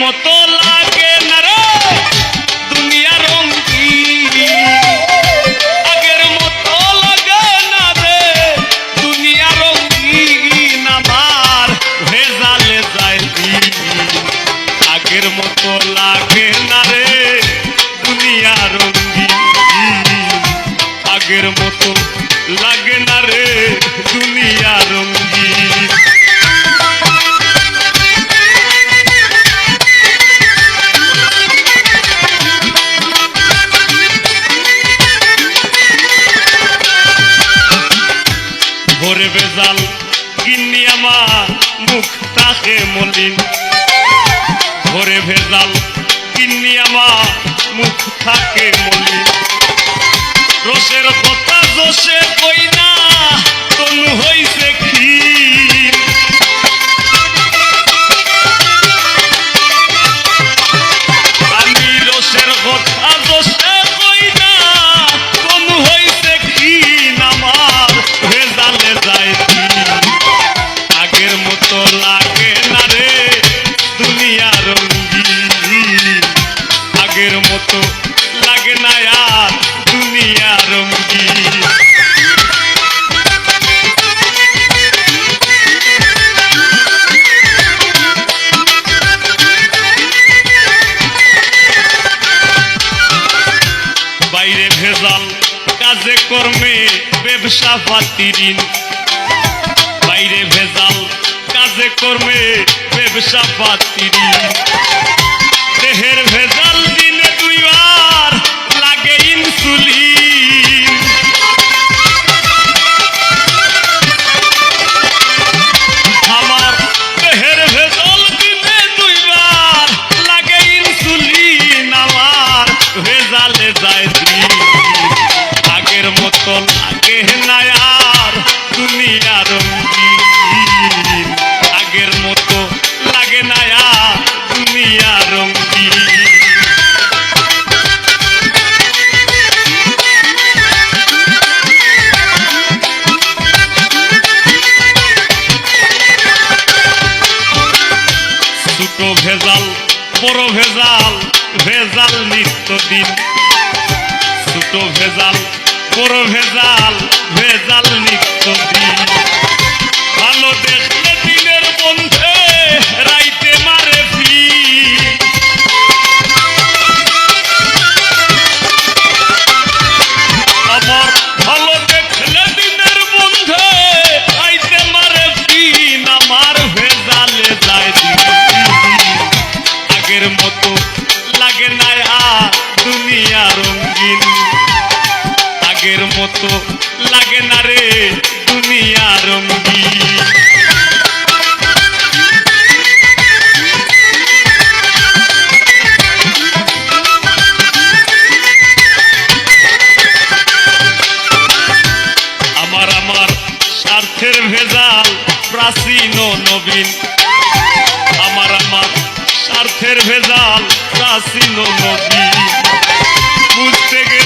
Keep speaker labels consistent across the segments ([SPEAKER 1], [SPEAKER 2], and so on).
[SPEAKER 1] মতো লাগে না দুনিয়া রঙ্গি আগের মতো লাগে না রে দুনিয়া রঙ্গিন আমার ভেজালে যায় আগের মতো লাগে না রে দুনিয়া রঙ্গিন আগের মতো লাগে না রে দুনিয়া কথা জোশে কই না, তনু হইছে আমি রসের কথা জোশে কই না, তনু হইছে ক্ষীণ আমার ভেজালে যায় আগের মতো লাগে না রে দুনিয়া রঙ্গিন। আগের মতো লাগে না আর দুনিয়া রঙ্গিন বাইরে ভেজাল কাজে কর্মে ব্যবসা পাতি ঋণ। বাইরে ভেজাল কাজে কর্মে ব্যবসা পাতি ঋণ। দেহের ভালো দেখলে দিনের বন্ধে রাইতে মারে দিন আমার ভেজালে যায় আগের মতো লাগে না আর দুনিয়া রঙ্গিন আগের মতো লাগে না রে দুনিয়া রঙ্গিন আমার আমার স্বার্থের ভেজাল প্রাচীন নবীন। আমার আমার স্বার্থের ভেজাল প্রাচীন নবীন। বুঝতে গেলে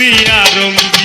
[SPEAKER 1] আমি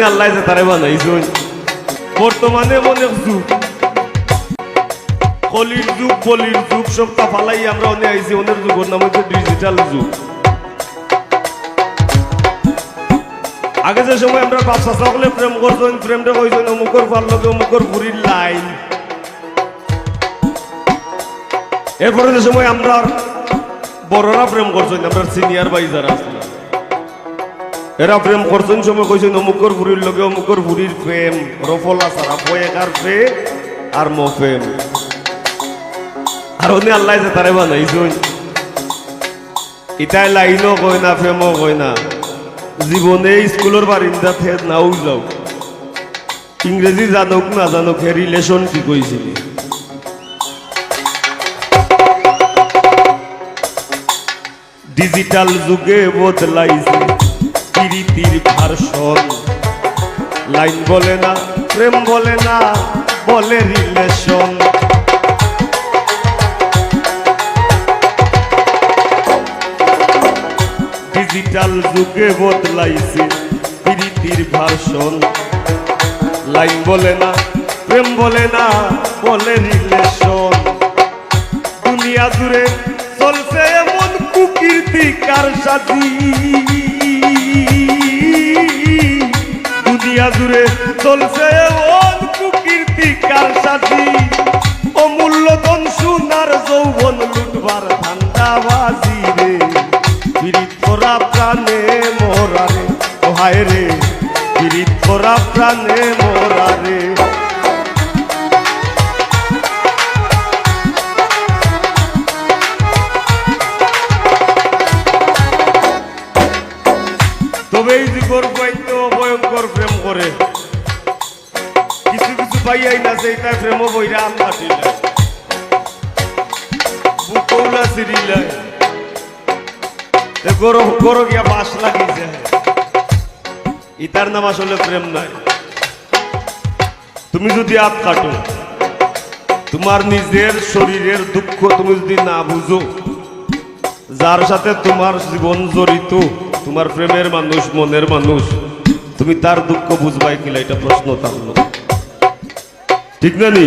[SPEAKER 2] উনি আল্লাহ যে তারে বানাইছেন বর্তমানে মনে যুগ কলির যুগ বলির যুগ সব ফালাই আমরা অনে আইছি ওনের যুগের নাম হচ্ছে ডিজিটাল যুগ আগে যে সময় আমরা বাচ্চা সকলে প্রেম করছেন প্রেমটা কইছেন অমুকর ভালো লগে অমুকর বুড়ির লাইন এরপরে যে সময় আমরা বড়রা প্রেম করছেন আমরা সিনিয়র ভাই যারা এরা প্রেম করছেন সময় কইছেন অমুকর বুড়ির লগে অমুকর বুড়ির প্রেম। রফলা সারা পয়েকার প্রে আর মফেম আর উনি আল্লাহ যে তারে বানাইছেন। ইটাই লাইনও কয় না, প্রেমও কয় না। জীবনে স্কুলের বারিন্দা থে নাও যাও। ইংরেজি জানুক, না জানুক হে রিলেশন কি কইছিলি? ডিজিটাল যুগে বদলাইছে। প্রীতির ভার্সন। লাইন বলে না, প্রেম বলে না, বলে রিলেশন ডিজিটাল যুগে বদলাইছে প্রীতির ভার্সন। লাইন বলে না, প্রেম বলে না, বলে রিলেশন দুনিয়া জুড়ে চলছে এমন কুকীর্তি কার সাথী দুনিয়া জুড়ে চলছে কুকীর্তি কার সাথী অমূল্য ধন সুনার যৌবন লুটবার ধান্দাবাজি রে। পীড়িত প্রাণে মোরারে ও হায় রে, পীড়িত করা প্রাণে মোরা পাইয়াই না যে প্রেম বইরা বুকৌলা গরো গিয়া বাস লাগিছে। ইতার নাম আসলে প্রেম নাই। তুমি যদি আপ কাটো, তোমার নিজের শরীরের দুঃখ তুমি যদি না বুঝো, যার সাথে তোমার জীবন জড়িত, তোমার প্রেমের মানুষ, মনের মানুষ, তুমি তার দুঃখ বুঝবাই কিলা এটা প্রশ্ন থাকল ঠিক না নি?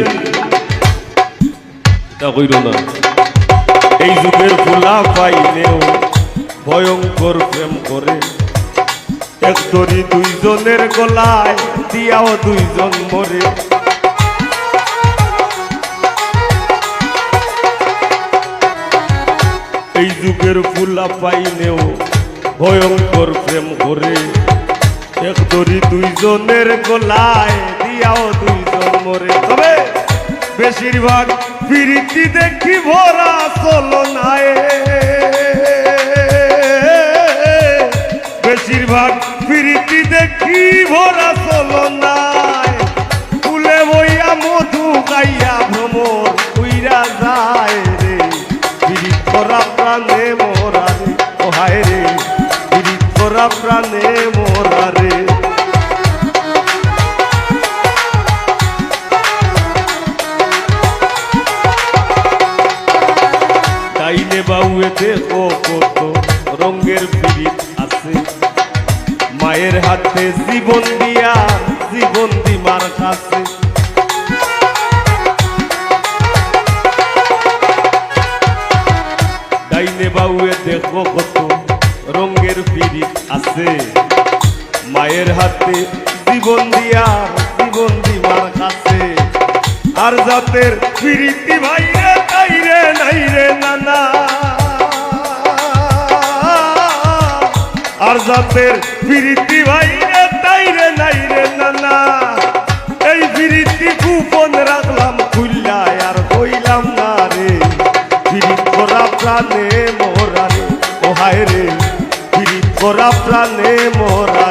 [SPEAKER 2] এটা কইর না। এই যুগের ফুলা পাইলেও ভয়ঙ্কর প্রেম করে। এক তরি দুইজনের গলায় দিয়াও দুইজন মরে। এই যুগের ফুলা পাইলেও ভয়ঙ্কর প্রেম করে। এক দড়ি দুইজনের গলায় দিয়াও তুই মরে তবে বেশিরভাগ প্রীতি দেখি ভরা চলো নাই বেশিরভাগ প্রীতি দেখি ভরা ডাইনে বাউয়ে দেখো কত রঙের পীড়িত আছে। মায়ের হাতে জীবন দিয়া জীবন দিমার কাছে। দেখো কত রঙের পিরিত আছে। মায়ের হাতে জীবন দিয়া জীবন দিবার কাছে। আর জাতের পিরিতি ভাই রে তাই রে নাই রে নানা। আর পিরিতি ভাই রে, তাই রে নাই রে নানা। এই পিরিতি গোপন রাখলাম, খুললা আর কইলাম না রে। প্রাণে মোরা রে, ও হায় রে। প্রাণে মোরা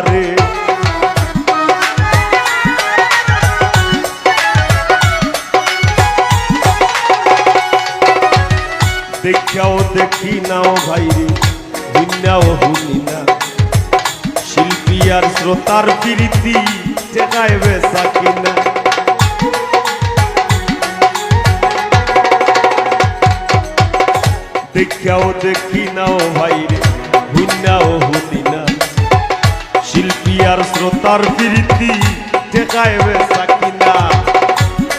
[SPEAKER 2] শ্রোতার প্রীতি যেটায় বেসা কিনা দেখাও দেখি নাও ভাই রে, হুইনাও হুনি না শিল্পী আর শ্রোতার প্রীতি ঠকায় বেচা কিনা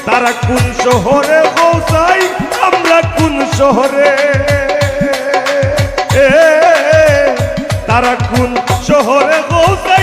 [SPEAKER 2] তারা কোন শহরে পৌঁছাই, আমরা কোন শহরে? তারা কোন শহরে পৌঁছাই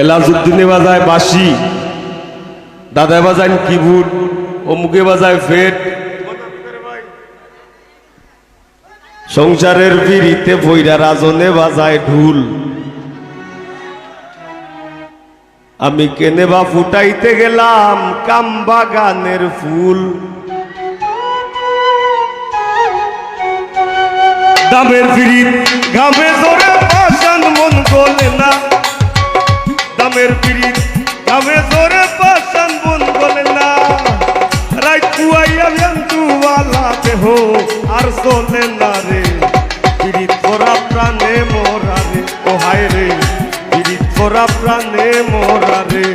[SPEAKER 2] এলাজুদ্দিনে বাজায় বাসি দাদা বাজায় কিবোর্ড অমুকে বাজায় ফেট সংসারের ফিরিতে বইরা রাজনে বাজায় ঢুল। আমি কেনে বা ফুটাইতে গেলাম কাম বাগানের ফুল। দামের ফিরিত ঘামে ধরে পাশান মন গলে না। দামের ফিরিত ঘামে ধরে পাশান মন গলে না। রাই কুয়াইয়া জন্তুওয়ালা দেহ আর চলে না রে। ফিরিত করা প্রাণে মোরা রে। ও হায় রে ফিরিত করা প্রাণে মোরা রে।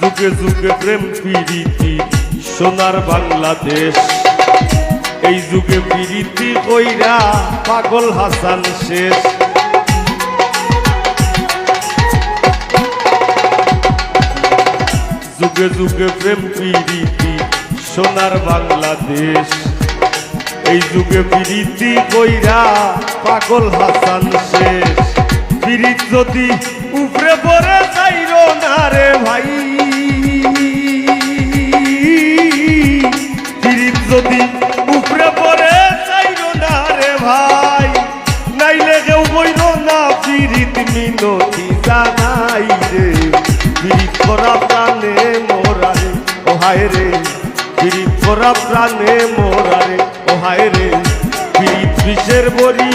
[SPEAKER 2] যুগে যুগে প্রেম প্রীতি সোনার বাংলাদেশ। এই যুগে প্রীতি কইরা পাগল হাসান শেষ। যুগে যুগে প্রেম প্রীতি, সোনার বাংলাদেশ। এই যুগে প্রীতি কইরা পাগল হাসান শেষ। পিরিত যদি উপরে পড়ে যাইর না রে ভাই। পিরিত প্রাণে মোরা রে। ও হায় রে বিষের বরি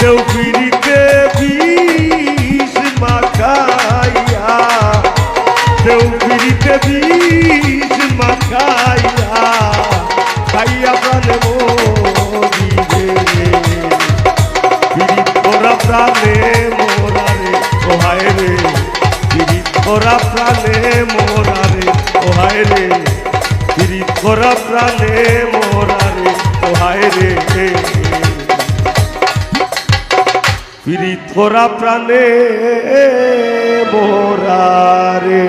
[SPEAKER 2] কেউ পিরিতে বিষ মাখাইয়া কেউ পিরিতে বিষ মাখাইয়া, খাইয়া প্রাণে মরিবে পিরিত করা প্রাণে মোরা রে, ও হায় রে। ওরা প্রাণে মোরারে ওহায় রে। পীড়িত করা প্রাণে মোরারে ওহায় রে। পীড়িত করা প্রাণে মোরারে